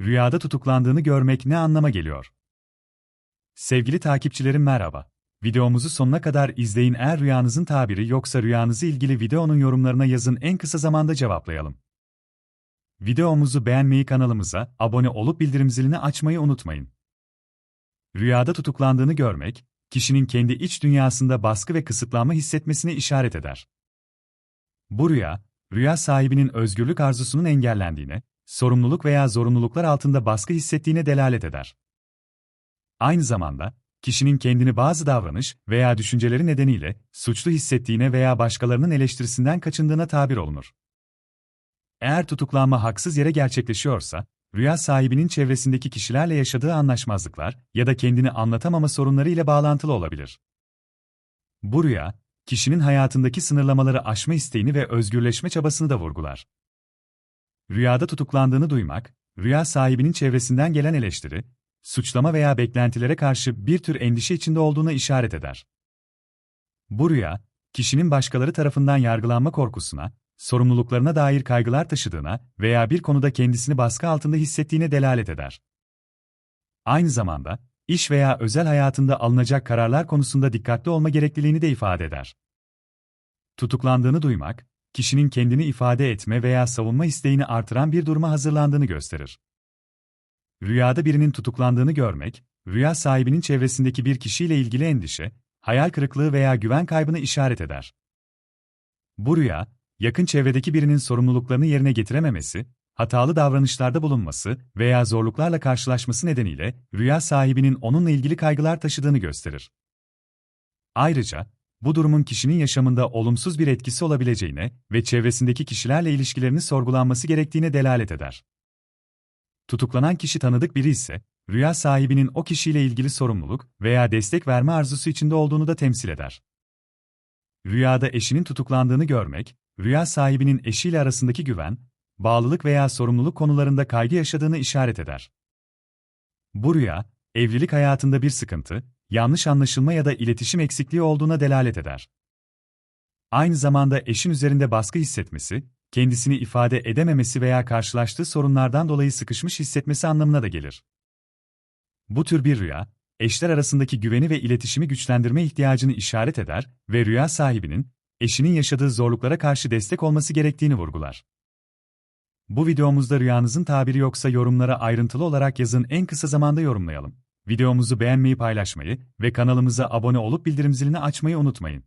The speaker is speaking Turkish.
rüyada tutuklandığını görmek ne anlama geliyor? Sevgili takipçilerim merhaba. Videomuzu sonuna kadar izleyin eğer rüyanızın tabiri yoksa rüyanızı ilgili videonun yorumlarına yazın en kısa zamanda cevaplayalım. Videomuzu beğenmeyi kanalımıza abone olup bildirim zilini açmayı unutmayın. Rüyada tutuklandığını görmek, kişinin kendi iç dünyasında baskı ve kısıtlanma hissetmesine işaret eder. Bu rüya, rüya sahibinin özgürlük arzusunun engellendiğine, sorumluluk veya zorunluluklar altında baskı hissettiğine delalet eder. Aynı zamanda, kişinin kendini bazı davranış veya düşünceleri nedeniyle suçlu hissettiğine veya başkalarının eleştirisinden kaçındığına tabir olunur. Eğer tutuklanma haksız yere gerçekleşiyorsa, rüya sahibinin çevresindeki kişilerle yaşadığı anlaşmazlıklar ya da kendini anlatamama sorunları ile bağlantılı olabilir. Bu rüya, kişinin hayatındaki sınırlamaları aşma isteğini ve özgürleşme çabasını da vurgular. Rüyada tutuklandığını duymak, rüya sahibinin çevresinden gelen eleştiri, suçlama veya beklentilere karşı bir tür endişe içinde olduğuna işaret eder. Bu rüya, kişinin başkaları tarafından yargılanma korkusuna, sorumluluklarına dair kaygılar taşıdığına veya bir konuda kendisini baskı altında hissettiğine delalet eder. Aynı zamanda, iş veya özel hayatında alınacak kararlar konusunda dikkatli olma gerekliliğini de ifade eder. Tutuklandığını duymak, kişinin kendini ifade etme veya savunma isteğini artıran bir duruma hazırlandığını gösterir. Rüyada birinin tutuklandığını görmek, rüya sahibinin çevresindeki bir kişiyle ilgili endişe, hayal kırıklığı veya güven kaybını işaret eder. Bu rüya, yakın çevredeki birinin sorumluluklarını yerine getirememesi, hatalı davranışlarda bulunması veya zorluklarla karşılaşması nedeniyle rüya sahibinin onunla ilgili kaygılar taşıdığını gösterir. Ayrıca, bu durumun kişinin yaşamında olumsuz bir etkisi olabileceğine ve çevresindeki kişilerle ilişkilerini sorgulanması gerektiğine delalet eder. Tutuklanan kişi tanıdık biri ise, rüya sahibinin o kişiyle ilgili sorumluluk veya destek verme arzusu içinde olduğunu da temsil eder. Rüyada eşinin tutuklandığını görmek, rüya sahibinin eşiyle arasındaki güven, bağlılık veya sorumluluk konularında kaygı yaşadığını işaret eder. Bu rüya, evlilik hayatında bir sıkıntı, yanlış anlaşılma ya da iletişim eksikliği olduğuna delalet eder. Aynı zamanda eşin üzerinde baskı hissetmesi, kendisini ifade edememesi veya karşılaştığı sorunlardan dolayı sıkışmış hissetmesi anlamına da gelir. Bu tür bir rüya, eşler arasındaki güveni ve iletişimi güçlendirme ihtiyacını işaret eder ve rüya sahibinin, eşinin yaşadığı zorluklara karşı destek olması gerektiğini vurgular. Bu videomuzda rüyanızın tabiri yoksa yorumlara ayrıntılı olarak yazın en kısa zamanda yorumlayalım. Videomuzu beğenmeyi paylaşmayı ve kanalımıza abone olup bildirim zilini açmayı unutmayın.